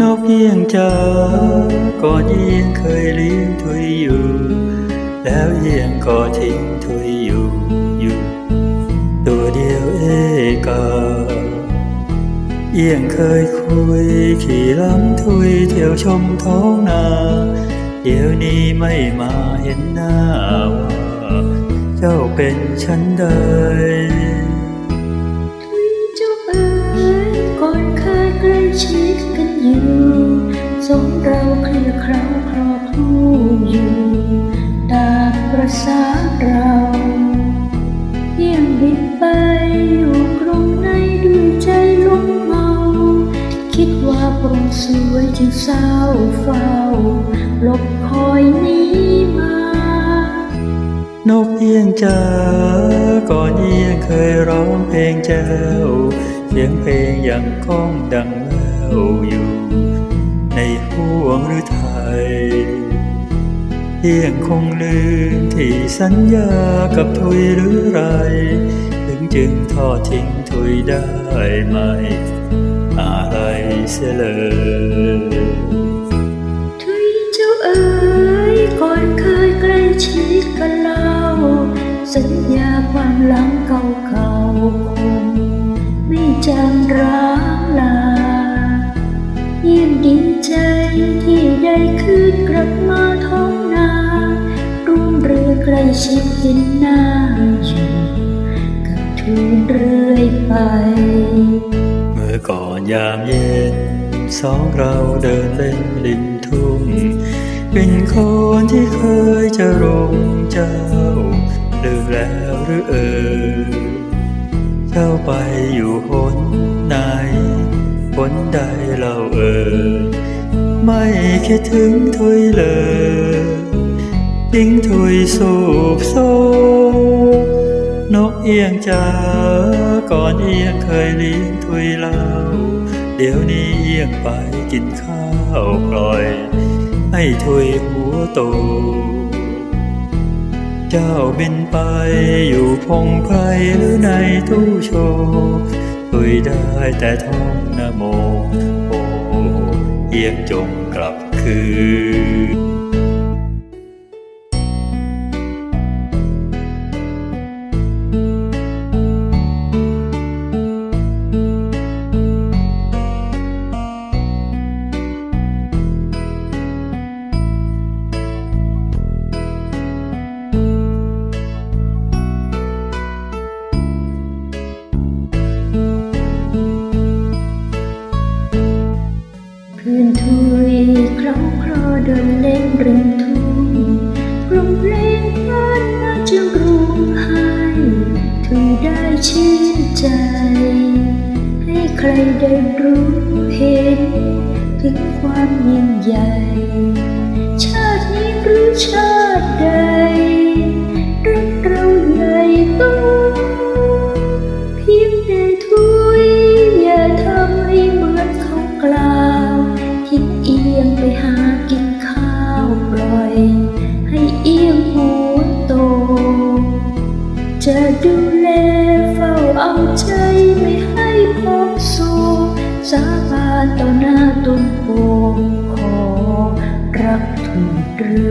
นกเอียงจ้าก่อนเอียงเคยเลี้ยงทุยอยู่ แล้วเอียงก็ทิ้งทุยอยู่อยู่ ตัวเดียวเอกาเอียงเคยคุยขี่ลำทุยเที่ยวชมท้องนา เดี๋ยวนี้ไม่มาเห็นหน้าว่า เจ้าเป็นฉันใด เคลียร์คราครอบครูอยู่ตามประสาเราเยี่ยงบินไปอยู่กรงในด้วยใจลุ่มเมา คิดว่าปรงสวยจึงเศร้าเฝ้าลบคอยหนี้มา นกเอียงจ้าก่อนเอียงเคยร้องเพลงเจ้า เสียงเพลงยังก้องดังแววอยู่ ห่วงหรือไทยเอียงคงลืมที่สัญญากับทุยหรือไร ถึงจึงทอดทิ้งทุยได้ไหม อะไรเสียเลยทุยเจ้าเอ๋ยก่อนเคยใกล้ชิดกันเล่า สัญญาความหลังเก่าๆ ชิดเห็นหน้าอยู่กับทุนเรื่อยไป เมื่อก่อนยามเย็น สองเราเดินเล่นริมทุ่ง เป็นคนที่เคยจะรงเจ้าลืมแล้วหรือเอ่ยเจ้าไปอยู่หนไหนหนใดเราเอ่ยไม่คิดถึงทุยเลย ทิ้งทุยสูบโซนกเอียงจ้าก่อนเอียงเคยเลี้ยงทุยเล่าเดี๋ยวนี้เอียงไปกินข้าวปล่อยให้ทุยหัวโตเจ้าบินไปอยู่พงไพรหรือในตู้โชว์ทุยได้แต่ท่องนะโมโอเอียงจงกลับคืน พื้นทุยเคล้าคลอเดินเล่นริมทุ่งกรุงเพลงบ้านมาจึงรุงไห้ถุยได้ชื่นใจ ให้ใครได้รู้เห็น ถึงความยิ่งใหญ่ ชาตินี้หรือชา ดูแลเฝ้าเอาใจไม่ให้พบสู่สาบานต่อหน้าต้นโพขอรักถูกเรื่อ